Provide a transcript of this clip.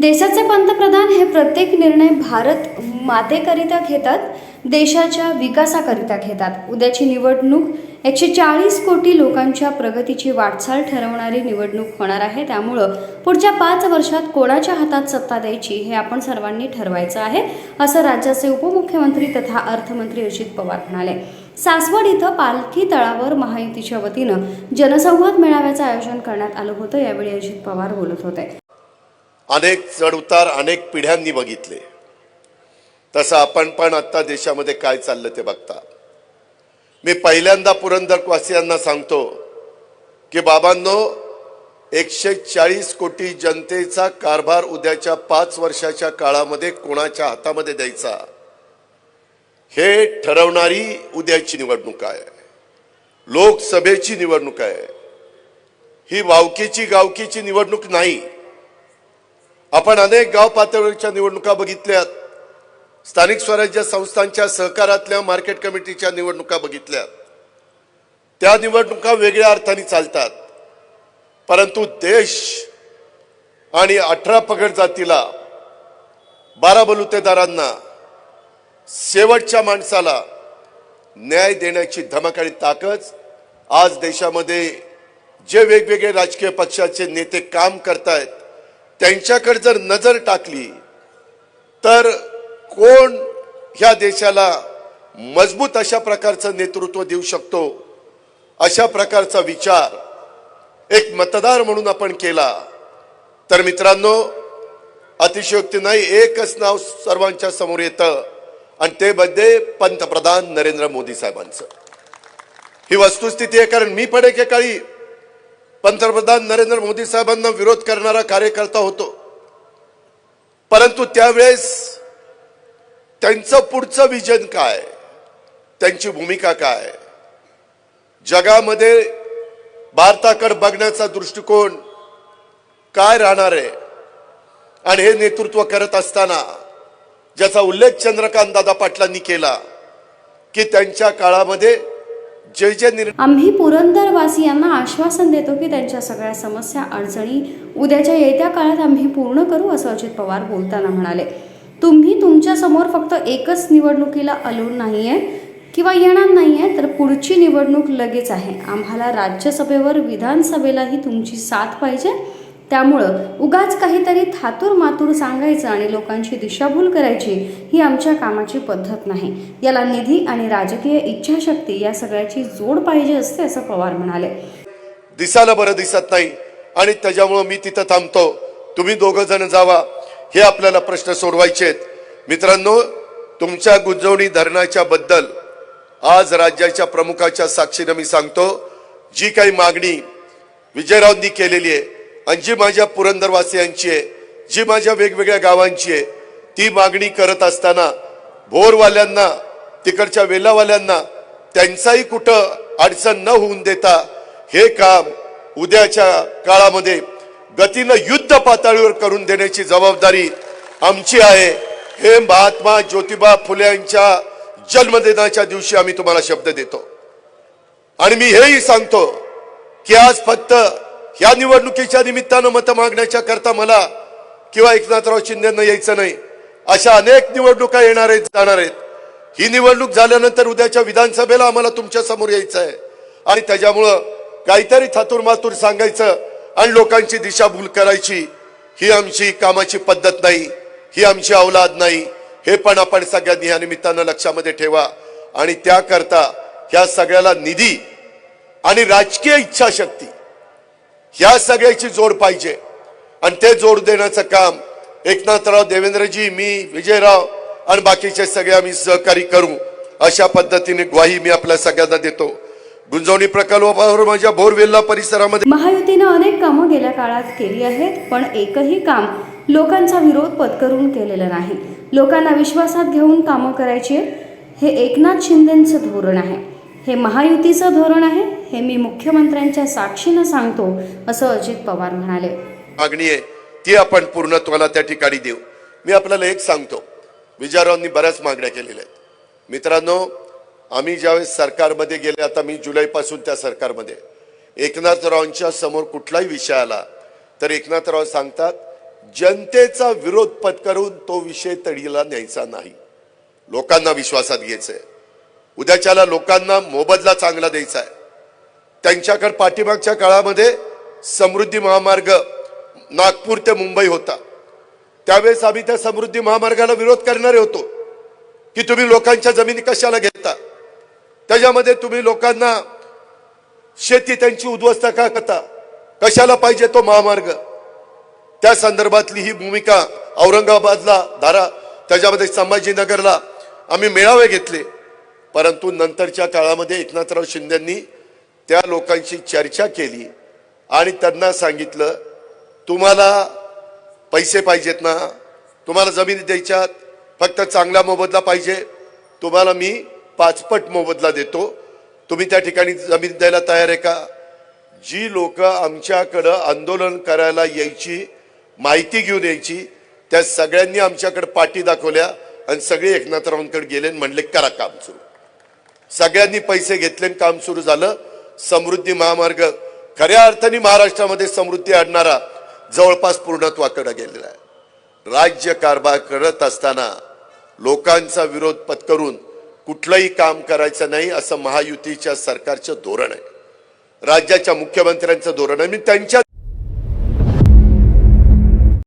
देशाचे पंतप्रधान हे प्रत्येक निर्णय भारत मातेकरिता घेतात देशाच्या विकासाकरिता घेतात. उद्याची निवडणूक एकशे चाळीस कोटी लोकांच्या प्रगतीची वाटचाल ठरवणारी निवडणूक होणार आहे. त्यामुळं पुढच्या पाच वर्षात कोणाच्या हातात सत्ता द्यायची हे आपण सर्वांनी ठरवायचं आहे असं राज्याचे उपमुख्यमंत्री तथा अर्थमंत्री अजित पवार म्हणाले. सासवड इथं पालखी तळावर महायुतीच्या वतीनं जनसंवाद मेळाव्याचं आयोजन करण्यात आलं होतं. यावेळी अजित पवार बोलत होते. अनेक चढउतार अनेक पिढ्यांनी बघितले. तसं आपण पण आत्ता देशामध्ये काय चाललं ते बघता. मी पहिल्यांदा पुरंदरवासियांना सांगतो की बाबांनो एकशे चाळीस कोटी जनतेचा कारभार उद्याच्या पाच वर्षाच्या काळामध्ये कोणाच्या हातामध्ये द्यायचा? हे ठरवणारी उद्याची निवडणूक आहे. लोकसभेची निवडणूक आहे. ही वावकीची गावकीची निवडणूक नाही. आपण अनेक गाव पातळीच्या निवडणुका बघितल्यात. स्थानिक स्वराज्य संस्थांच्या सहकारातल्या मार्केट कमिटीच्या निवडणुका बघितल्यात त्या निवडणुका वेगळ्या अर्थाने चालतात. परंतु देश आणि अठरा पगड जातीला बारा बलुतेदारांना शेवटच्या माणसाला न्याय देण्याची धमक आणि ताकद आज देशामध्ये जे वेगवेगळे राजकीय पक्षाचे नेते काम करतायत त्यांच्याकडे जर नजर टाकली तर कोण ह्या देशाला मजबूत अशा प्रकारचं नेतृत्व देऊ शकतो? अशा प्रकारचा विचार एक मतदार म्हणून आपण केला. तर मित्रांनो अतिशयोक्ती नाही एकच नाव सर्वांच्या समोर येतं आणि ते मध्ये पंतप्रधान नरेंद्र मोदी साहेबांचं. ही वस्तुस्थिती आहे कारण मी पण एकेकाळी पंतप्रधान नरेंद्र मोदी साहेबांना विरोध करणारा कार्यकर्ता होतो. परंतु त्यावेळेस त्यांचं पुढचं विजन काय? त्यांची भूमिका काय? जगामध्ये भारताकडे बघण्याचा दृष्टिकोन काय राहणार आहे? आणि हे नेतृत्व करत असताना ज्याचा उल्लेख चंद्रकांत दादा पाटलांनी केला की त्यांच्या काळामध्ये जे जे निर्णय आम्ही पुरंदरवासियांना आश्वासन देतो की त्यांच्या सगळ्या समस्या अडचणी उद्याच्या येत्या काळात आम्ही पूर्ण करू असं अजित पवार बोलताना म्हणाले. तुम्ही तुमच्यासमोर फक्त एकच निवडणुकीला आलो नाहीये किंवा येणार नाहीये तर पुढची निवडणूक लगेच आहे. आम्हाला राज्यसभेवर विधानसभेलाही तुमची साथ पाहिजे. त्यामुळं उगाच काहीतरी थातूर मातूर सांगायचं आणि लोकांची दिशाभूल करायची ही आमच्या कामाची पद्धत नाही. याला निधी आणि राजकीय इच्छाशक्ती या सगळ्याची जोड पाहिजे असते असं पवार म्हणाले. दिसायला बरं दिसत नाही आणि त्याच्यामुळं मी तिथं थांबतो. तुम्ही दोघं जण जावा. हे आपल्याला प्रश्न सोडवायचे आहेत. मित्रांनो तुमच्या गुंजवणी धरणाच्या बद्दल आज राज्याच्या प्रमुखाच्या साक्षीनं मी सांगतो. जी काही मागणी विजयरावनी केलेली आहे आणि जी माझ्या पुरंदरवासियांची आहे जी माझ्या वेगवेगळ्या गावांची आहे ती मागणी करत असताना भोरवाल्यांना तिकडच्या वेलावाल्यांना त्यांचाही कुठं अडचण न होऊन देता हे काम उद्याच्या काळामध्ये गतीनं युद्ध पातळीवर करून देण्याची जबाबदारी आमची आहे. हे महात्मा ज्योतिबा फुले यांच्या जन्मदिनाच्या दिवशी आम्ही तुम्हाला शब्द देतो. आणि मी हेही सांगतो की आज फक्त ह्या निवडणुकीच्या निमित्तानं मतं मागण्याच्या करता मला किंवा एकनाथराव शिंदेना यायचं नाही. अशा अनेक निवडणुका येणार आहेत जाणार आहेत. ही निवडणूक झाल्यानंतर उद्याच्या विधानसभेला आम्हाला तुमच्यासमोर यायचं आहे. आणि त्याच्यामुळं काहीतरी थातूर मातूर सांगायचं आणि लोकांची दिशाभूल करायची ही आमची कामाची पद्धत नाही ही आमची अवलाद नाही. हे पण आपण सगळ्यांनी या निमित्तानं लक्षामध्ये ठेवा. आणि त्याकरता ह्या सगळ्याला निधी आणि राजकीय इच्छाशक्ती ह्या सगळ्याची जोड पाहिजे. आणि ते जोड देण्याचं काम एकनाथराव देवेंद्रजी मी विजयराव आणि बाकीचे सगळे आम्ही सहकारी करू. अशा पद्धतीने ग्वाही मी आपल्या सगळ्यांना देतो. गुंजवणी प्रकल्पावर माझ्या भोरवेल्ला परिसरामध्ये महायुतीनं अनेक कामं गेल्या काळात केली आहेत पण एकही काम लोकांचा विरोध पत्करून केलेलं नाही. लोकांना विश्वासात घेऊन कामं करायची हे एकनाथ शिंदेचं धोरण आहे. हे महायुतीचं धोरण आहे हे मी मुख्यमंत्र्यांच्या साक्षीनं सांगतो असं अजित पवार म्हणाले. मागणी आहे ती आपण पूर्णत्वाला त्या ठिकाणी देऊ. मी आपल्याला एक सांगतो विजयरावांनी बऱ्याच मागण्या केलेल्या आहेत. मित्रांनो आम्ही ज्यावेळेस सरकारमध्ये गेले आता मी जुलैपासून त्या सरकारमध्ये एकनाथरावांच्या समोर कुठलाही विषय आला तर एकनाथराव सांगतात जनतेचा विरोध पत्करून तो विषय तडीला न्यायचा नाही. लोकांना विश्वासात घ्यायचंय. उद्याच्याला लोकांना मोबदला चांगला द्यायचा आहे. त्यांच्याकडे पाठीमागच्या काळामध्ये समृद्धी महामार्ग नागपूर ते मुंबई होता. त्यावेळेस आम्ही त्या समृद्धी महामार्गाला विरोध करणारे होतो की तुम्ही लोकांच्या जमिनी कशाला घेता? त्याच्यामध्ये तुम्ही लोकांना शेती त्यांची उद्ध्वस्त का करता? कशाला पाहिजे तो महामार्ग? त्या संदर्भातली ही भूमिका औरंगाबादला धारा त्याच्यामध्ये संभाजीनगरला आम्ही मेळावे घेतले. परंतु नंतरच्या काळामध्ये एकनाथराव शिंदेंनी त्या लोकांशी चर्चा केली आणि त्यांना सांगितलं तुम्हाला पैसे पाहिजेत ना? तुम्हाला जमिनी द्यायच्यात फक्त चांगला मोबदला पाहिजे. तुम्हाला मी पाचपट मोबदला देतो. तुम्ही त्या ठिकाणी जमीन द्यायला तयार आहे का? जी लोक आमच्याकडं आंदोलन करायला यायची माहिती घेऊन यायची त्या सगळ्यांनी आमच्याकडे पाठी दाखवल्या आणि सगळे एकनाथरावांकडे गेले आणि म्हणले करा काम सुरू. सगळ्यांनी पैसे घेतले आणि काम सुरू झालं. समृद्धी महामार्ग खऱ्या अर्थाने महाराष्ट्रामध्ये समृद्धी आणणारा जवळपास पूर्णत्वाकडे गेलेला आहे. राज्य कारभार करत असताना लोकांचा विरोध पत्करून कुठलंही काम करायचं नाही असं महायुतीच्या सरकारचं धोरण आहे. राज्याच्या मुख्यमंत्र्यांचं धोरण आहे. मी त्यांच्या